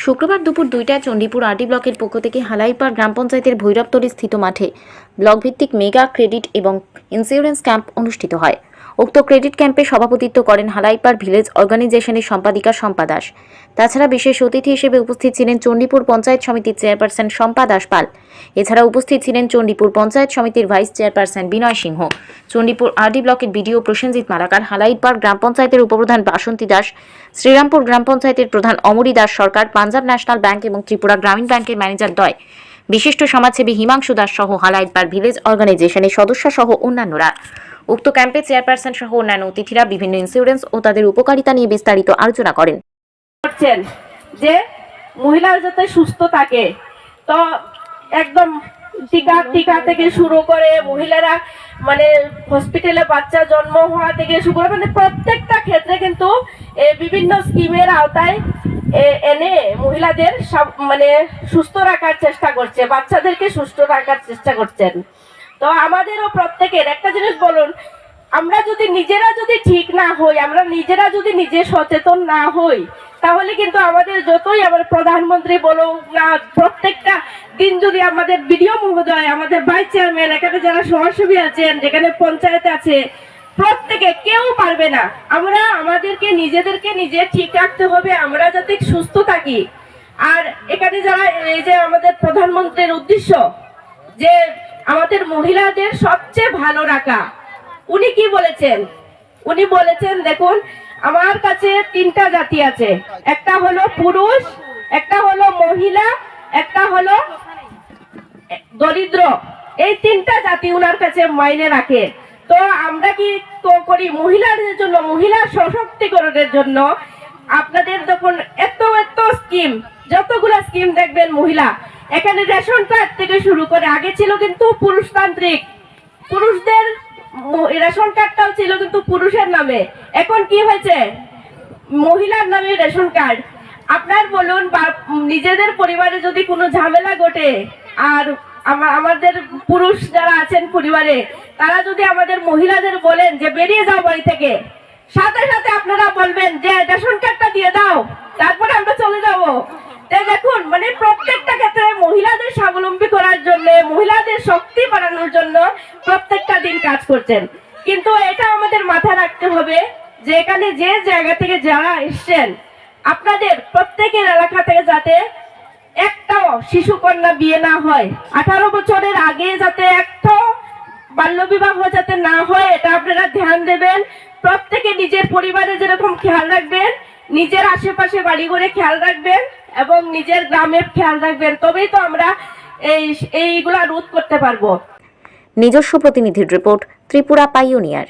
শুক্রবার দুপুর দুইটায় চণ্ডীপুর আরডি ব্লকের পক্ষ থেকে হালাইপাড় গ্রাম পঞ্চায়েতের ভৈরবতলী স্থিত মাঠে ব্লকভিত্তিক মেগা ক্রেডিট এবং ইন্স্যুরেন্স ক্যাম্প অনুষ্ঠিত হয়। উক্ত ক্রেডিট ক্যাম্পে সভাপতিত্ব করেন হালাইপাড় ভিলেজ অর্গানাইজেশনের সম্পাদিকা শম্পা দাস। তাছাড়া বিশেষ অতিথি হিসেবে উপস্থিত ছিলেন চণ্ডীপুর পঞ্চায়েত সমিতির চেয়ারপারসন শম্পা দাস পাল। এছাড়া উপস্থিত ছিলেন চণ্ডীপুর পঞ্চায়েত সমিতির vice chairperson Binay Singha. Chandipur RD ব্লকের বিডিও প্রসেনজিৎ মালাকার, হালাইপাড় গ্রাম পঞ্চায়েতের উপপ্রধান বাসন্তী দাস, শ্রীরামপুর গ্রাম পঞ্চায়েতের প্রধান অমরি দাস সরকার, পাঞ্জাব ন্যাশনাল ব্যাংক এবং ত্রিপুরা গ্রামীণ ব্যাংকের ম্যানেজার দয়। বিশিষ্ট সমাজসেবী হিমাংশু দাস সহ হালাইটবার ভিলেজ অর্গানাইজেশনের সদস্য সহ অন্যান্যরা। উক্ত ক্যাম্পে চেয়ারপারসন সহ অন্যান্য অতিথিরা বিভিন্ন ইন্স্যুরেন্স ও তাদের উপকারিতা নিয়ে বিস্তারিত আলোচনা করেন। যে মহিলারা যাতে সুস্থ থাকে, তো একদম টিকা টিকা থেকে শুরু করে মহিলারা মানে হসপিটালে বাচ্চা জন্ম হওয়া থেকে শুরু করে মানে প্রত্যেকটা ক্ষেত্রে কিন্তু বিভিন্ন স্কিমের আওতায় এনে মহিলাদের সব মানে সুস্থ রাখার চেষ্টা করছে, বাচ্চাদেরকে সুস্থ রাখার চেষ্টা করছেন। তো আমাদেরও প্রত্যেকের একটা জিনিস বলুন, আমরা যদি নিজেরা যদি ঠিক না হই, আমরা নিজেরা যদি নিজে সচেতন না হই, তাহলে কিন্তু আমাদের যতই আমার প্রধানমন্ত্রী বলুক না, প্রত্যেকটা দিন যদি আমাদের বিডিও মহোদয়, আমাদের ভাইস চেয়ারম্যান, এখানে যারা সমাজসেবী আছেন, যেখানে পঞ্চায়েত আছে, প্রত্যেকে কেউ পারবে না। আমরা আমাদেরকে, নিজেদেরকে নিজে ঠিক রাখতে হবে, আমরা যাতে সুস্থ থাকি। আর এখানে যারা, এই যে আমাদের প্রধানমন্ত্রীর উদ্দেশ্য, যে আমাদের মহিলাদের সবচেয়ে ভালো রাখা। উনি কি বলেছেন? উনি বলেছেন, দেখুন, আমার কাছে তিনটা জাতি আছে। একটা হলো পুরুষ, একটা হলো মহিলা, একটা হলো দরিদ্র। এই তিনটা জাতি উনার কাছে মাইনে রাখে। তো আমরা কি তো- করি মহিলাদের জন্য, মহিলা সশক্তিকরণের জন্য আপনাদের যখন এত এত স্কিম যতগুলো স্কিম দেখবেন মহিলা এখানে রেশন কার্ড থেকে শুরু করে, আগে ছিল কিন্তু পুরুষতান্ত্রিক। পুরুষদের রেশন কার্ডটাও ছিল কিন্তু পুরুষের নামে। এখন কি হয়েছে? মহিলার নামে রেশন কার্ড। আপনার বলুন, বা নিজেদের পরিবারে যদি কোনো ঝামেলা ঘটে, আর আমা- আমাদের পুরুষ যারা আছেন পরিবারে, তারা যদি আমাদের মহিলাদের বলেন যে, বেরিয়ে যাও বাড়ি থেকে, সাথে সাথে আপনারা বলবেন যে, রেশন কার্ডটা দিয়ে দাও তারপরে আমরা চলে যাব দেখুন মানে প্রত্যেকটা ক্ষেত্রে মহিলাদের স্বাবলম্বী জন্য মহিলাদের শক্তি বাড়ানোর জন্য প্রত্যেকটা দিন কাজ করছেন। কিন্তু এটা আমাদের মাথায় রাখতে হবে যে এখানে যে জায়গা থেকে যারা এসছেন, আপনাদের প্রত্যেকের এলাকা থেকে যাতে একটাও শিশু কন্যা বিয়ে না হয়। আঠারো বছরের আগে যাতে একটাও বাল্যবিবাহ যাতে না হয়, এটা আপনারা ধ্যান দেবেন। প্রত্যেকে নিজের পরিবারে যেরকম খেয়াল রাখবেন, নিজের আশেপাশে বাড়ি করে খেয়াল রাখবেন এবং নিজের গ্রামের খেয়াল রাখবেন। তবেই তো আমরা এই এইগুলা রোধ করতে পারব। নিজস্ব প্রতিনিধির রিপোর্ট ত্রিপুরা পাইওনিয়ার।